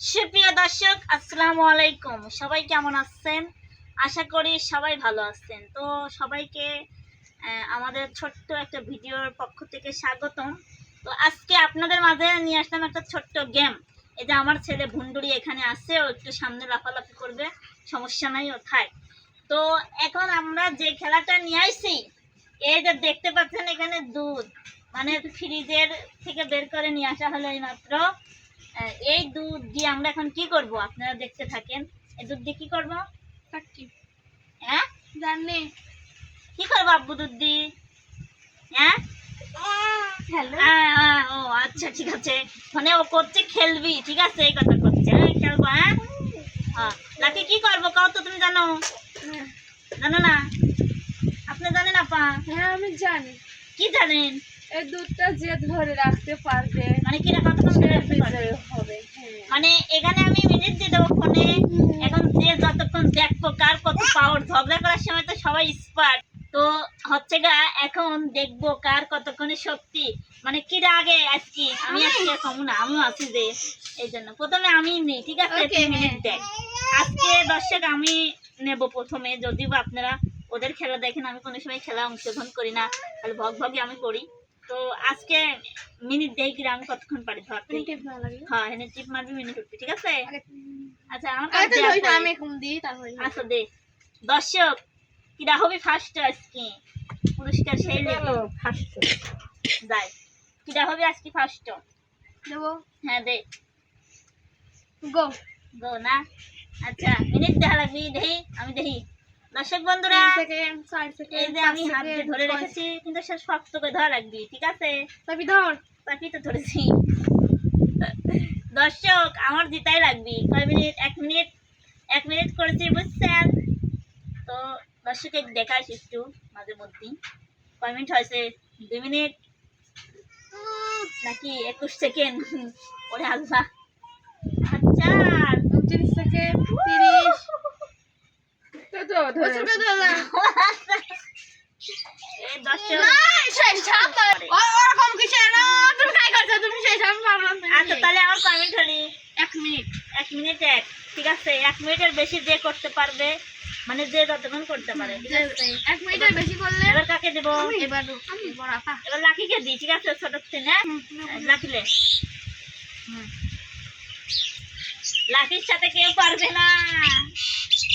সুপ্রিয় দর্শক, আসসালামু আলাইকুম। সবাই কেমন আছেন? আশা করি সবাই ভালো আছেন। তো সবাইকে আমাদের ছোট্ট একটা ভিডিওর পক্ষ থেকে স্বাগতম। তো আজকে আপনাদের মাঝে নিয়ে আসলাম একটা ছোট্ট গেম। এই যে আমার ছেলে ভুন্ডুরি এখানে আছে, ও একটু সামনে লাফালাফি করবে, সমস্যা নাই ও থাক তো এখন আমরা যে খেলাটা নিয়ে আসছি, এই যে দেখতে পাচ্ছেন এখানে দুধ। মানে ফ্রিজের থেকে বের করে নিয়ে আসা হলো এই মাত্র এই দুধ দিয়ে আমরা এখন কি করব? আপনারা দেখতে থাকেন। এই দুধ দিয়ে কি করব? হ্যাঁ? জানি। কি করব আব্বু দুধ দিয়ে? হ্যাঁ? হ্যালো ও আচ্ছা ঠিক আছে। মানে ও করছে খেলবি ঠিক আছে? এই কথা করছে। হ্যাঁ খেলব হ্যাঁ? হ্যাঁ নাকি কি করব? কও তো তুমি জানো? জানো না? আপনি জানেন আপা? হ্যাঁ আমি জানি। কি জানেন? এই দুধটা যে ধরে রাখতে পারবে মানে কিনা কতক্ষণ ধরে রাখতে পারবে? হবে হ্যাঁ। মানে এখানে আমি মিনিট দিয়ে দেবো ফোনে। এখন যে যতক্ষণ দেখব কার কত পাওয়ার ঝগড়া করার সময় তো সবাই স্পার্ট তো হচ্ছে গা এখন দেখব কার কতক্ষণে শক্তি। মানে কিরা আগে আজকে? আমি আজকে কমু না আমিও আছি যে এই জন্য। প্রথমে আমি নেই ঠিক আছে? তিন মিনিট হ্যাঁ। দেখ। আজকে দর্শক আমি নেব প্রথমে যদিও আপনারা ওদের খেলা দেখেন আমি কোনো সময় খেলা অংশগ্রহণ করি না তাহলে ভগ ভগে আমি করি। তো আজকে মিনিট দেই কিরা আমি কতক্ষণ পারি ধরতে মিনিটে ভালো লাগে হ্যাঁ এখানে টিপ মারবি মিনিট উঠবি ঠিক আছে? আচ্ছা। আমি এখন দিই তারপরে আচ্ছা দে। দর্শক কিরা হবে ফার্স্ট আজকে পুরস্কার সেই নেবে। যাই। কিরা হবে আজকে ফার্স্ট দেবো। হ্যাঁ দে। গো। গো না? আচ্ছা মিনিট দেখা লাগবি দেহি? আমি দেহি। দর্শক বন্ধুরা এই যে আমি হাত দিয়ে ধরে রেখেছি কিন্তু সে শক্ত করে ধরা রাখবি ঠিক আছে? তবে ধর। তাকি তো ধরেছি। দর্শক আমার জিতাই লাগবি কয় মিনিট? এক মিনিট। এক মিনিট করেছি বুঝছেন? তো দর্শকে দেখাস একটু মাঝে মধ্যেই। কয় মিনিট হয়েছে? দুই মিনিট? নাকি একুশ সেকেন্ড? ওরে আল্লাহ। আচ্ছা। উনত্রিশ সেকেন্ড তিরিশ। আচ্ছা তাহলে আমার কয় মিনিট এক মিনিট। এক মিনিট এক ঠিক আছে? এক মিনিটের বেশি যে করতে পারবে মানে যে যতক্ষণ করতে পারে এক মিনিটের বেশি করলে এবার কাকে দেবো? এবার লাকিকে দিই ঠিক আছে? ছোট থেকে লাকিলে। লাকির সাথে কেউ পারবে না।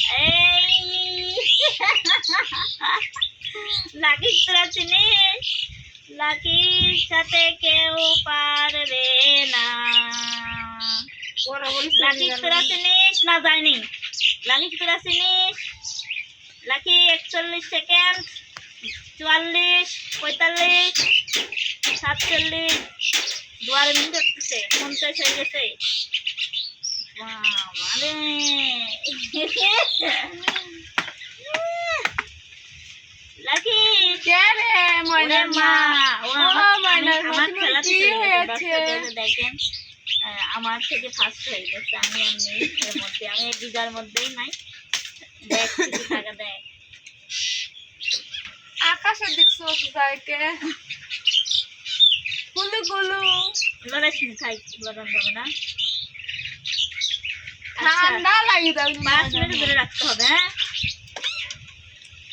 এই! লাকির তোরা চিনিস লাকির সাথে কেউ পারবে না। লাকির তোরা চিনিস না যায়নি। লাকির তোরা চিনিস লাকি একচল্লিশ সেকেন্ড চুয়াল্লিশ পঁয়তাল্লিশ সাতচল্লিশ। দুয়ার মিনিট পঞ্চাশ হয়ে গেছে। আমার- থেকে ফার্স্ট হয়ে গেছে আমি নেই এর মধ্যে আমি বিঘার মধ্যেই নাই দেখ টাকা দেখ আকাশের দিক চোখ যাইতে গুলু গুলু লড়াইস নি খাই লড়ান যাবে না। ঠান্ডা লাগি যাবে পাঁচ মিনিট ধরে রাখতে হবে হ্যাঁ?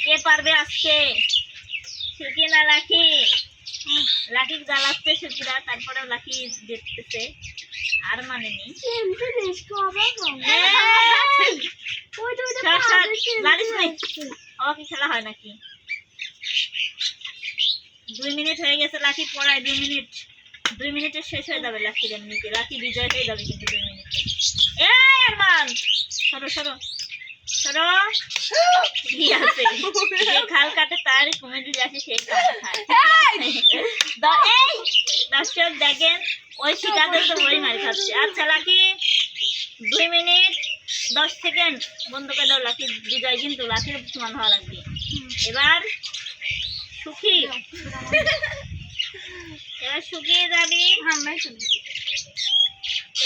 কে পারবে আজকে? সুখি না লাকি লাকি জ্বালাচ্ছে সুখিরা তারপরে লাকি দেখতেছে আর মানে নাই। খেলা হয় নাকি? দুই মিনিট হয়ে গেছে লাকি পড়ায় দুই মিনিট। দুই মিনিটে শেষ হয়ে যাবে লাকির এমনিতে। লাকি বিজয় হয়ে যাবে কিন্তু দুই মিনিটে সরো সরো। সরো। কি আছে? যে খাল কাটে তার কমেডি আছে সে খাল খায়। এই! দর্শক দেখেন ওই শিকাতে তো বই মারি খাচ্ছে। আচ্ছা লাকি দুই মিনিট দশ সেকেন্ড। বন্ধ করে দাও লাকি বিজয় কিন্তু লাকির সমান হওয়া লাগবে। এবার সুখী। এবার শুকিয়ে যাবি।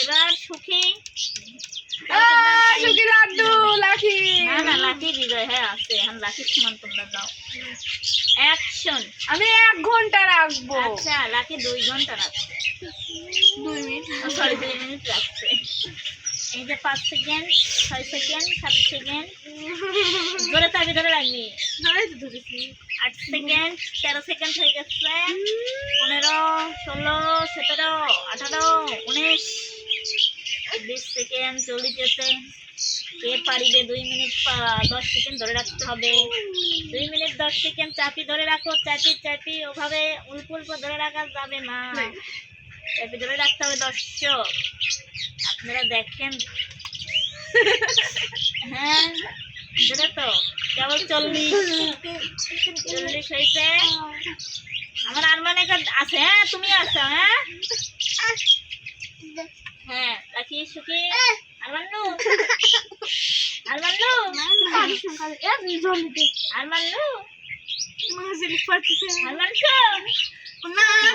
এবার সুখী। সুখী লাড্ডু লাঠি। না না লাকি বিজয় হ্যাঁ আছে এখন লাকির সমান তোমরা দাও। অ্যাকশন আমি এক ঘণ্টা রাখব। আচ্ছা লাকি দুই ঘণ্টা রাখছে। দুই মিনিট। সরি দুই মিনিট রাখছে। এই যে পাঁচ সেকেন্ড ছয় সেকেন্ড সাত সেকেন্ড ধরে থাকবি ধরে ধরেছি। আট সেকেন্ড তেরো সেকেন্ড হয়ে গেছে। পনেরো ষোলো সতেরো আঠারো উনিশ। বিশ সেকেন্ড চল্লিশ কে পারিবে দুই মিনিট দশ সেকেন্ড ধরে রাখতে হবে। দুই মিনিট, দশ সেকেন্ড চাপি ধরে রাখো, চাপি চাপি, ওভাবে উল্প উল্প ধরে রাখা যাবে না। চাপি ধরে রাখতে হবে দর্শক আপনারা দেখেন। হ্যাঁ ধরে তো? কেবল চল্লিশ। চল্লিশ হয়েছে। আমার আরমানে আছে হ্যাঁ তুমি আছো হ্যাঁ? হ্যাঁ রাখি সুখী। আরমান্নু। আরমান্নু। আরমান্নু। আরমানশো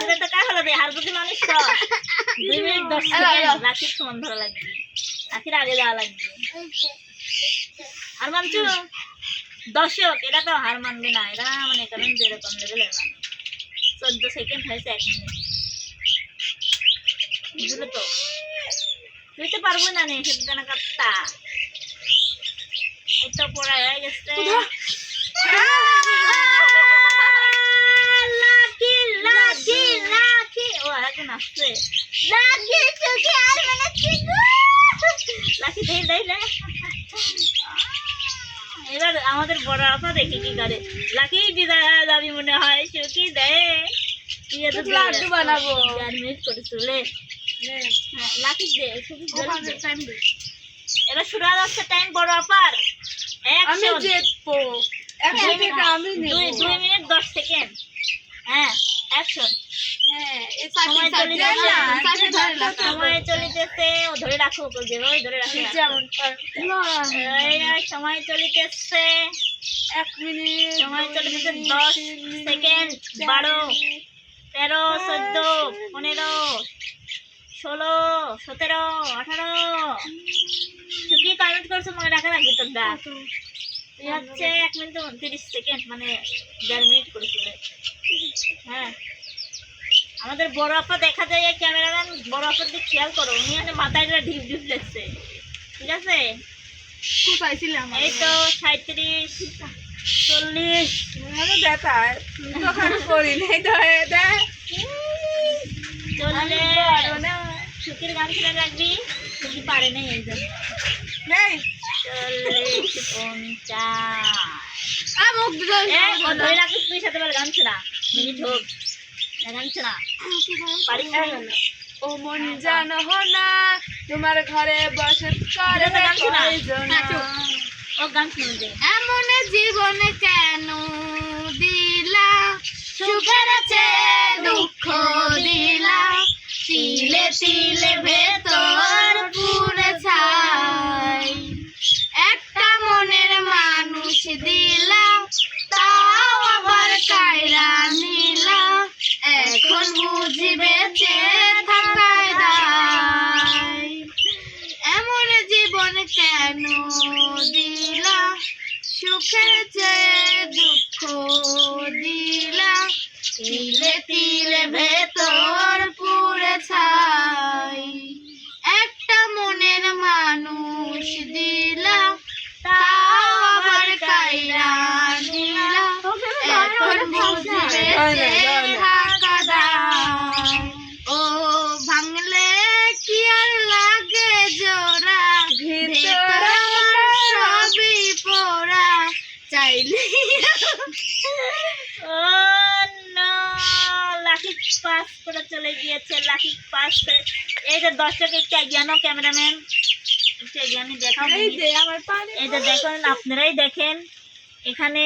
এটা তো কার হলো রে হার প্রতি মানুষ তো দুই মিনিট দশ সেকেন্ড। রাখির সমান ধরা লাগবে। রাখির আগে যাওয়া লাগবে। আর মানছো দর্শক এরা তো হার মানবে না। এরা মানে কারণ যেরকম লেভেলের মানে চোদ্দ সেকেন্ড হয়েছে এক মিনিট। বুঝলো তো? তুই তো পারব না নে সেটা না কাটতা। তো পড়া হয়ে গেছে। লাকি লাকি লাকি ও আরেকজন আসছে লাকি চোখে আর মানে লাকি দেই দেই না এবার আমাদের বড় আপা দেখি কি করে। লাকি হয়ে যাবি মনে হয় সুখী দে। তুই এত লাড্ডু বানাবো। মিনিট করে চলে। লাকি দে দে। এবার শুরু হয়ে যাচ্ছে টাইম বড় আপার আমি! জিতবো। আমি দুই দুই মিনিট দশ সেকেন্ড হ্যাঁ অ্যাকশন হ্যাঁ সময় চলে যাচ্ছে। সময় চলিতেছে ও ধরে রাখো ওই ধরে রাখো। সময় চলিতেছে। এক মিনিট সময় চলিতেছে দশ সেকেন্ড বারো তেরো চোদ্দ পনেরো ষোলো সতেরো আঠারো। কি কমেন্ট করছ মনে রাখা লাগবে তোর তুই হচ্ছে এক মিনিট উনত্রিশ সেকেন্ড মানে দেড় মিনিট করেছিল হ্যাঁ। আমাদের বড় আপা দেখা যায় ক্যামেরাম্যান বড় আপার দিকে খেয়াল করো উনি মানে মাথায় ঢিপ ঢিপ লেগছে ঠিক আছে? এই তো সাঁত্রিশ চল্লিশ। বেতার করি নাই তো দেখ চল্লিশ সুখীর গান শুনে রাখবি সুখী পারে এই না, জানো না তোমার ঘরে বসে করে দে এমন জীবন কেন দিলা? সুখের চেয়ে দুঃখ দিলা? তিলে ভেতর পুরে ছাই। একটা মনের মানুষ দিলা, তাও আবার কায়রা নিলা। এখন বুঝি বেঁচে থাকায় এমন জীবন কেন দিলা? সুখের চেয়ে দুঃখ দিলা। তিলে তিলে ভেতর ও ভাঙলে কি আর লাগে জোড়া? সবই পোড়া। চাইলে ও নো লাকি পাস করে চলে গিয়েছে লাকি পাস করে। এই যে দর্শক একটু ক্যামেরাম্যান? দেখাও এই যে দেখেন আপনারাই দেখেন। এখানে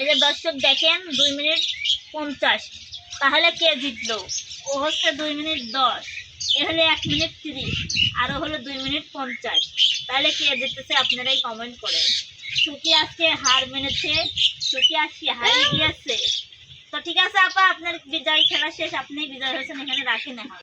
এই যে দর্শক দেখেন দুই মিনিট পঞ্চাশ। তাহলে কে জিতলো? ও হচ্ছে দুই মিনিট দশ, এ হলে এক মিনিট তিরিশ আরও হলো দুই মিনিট পঞ্চাশ। তাহলে কে জিতেছে আপনারাই কমেন্ট করেন। সুখী আজকে হার মেনেছে, সুখী আজকে হার গিয়েছে তো ঠিক আছে আপা, আপনার বিজয় খেলা শেষ, আপনি বিজয় হয়েছেন এখানে রাখেন এখন।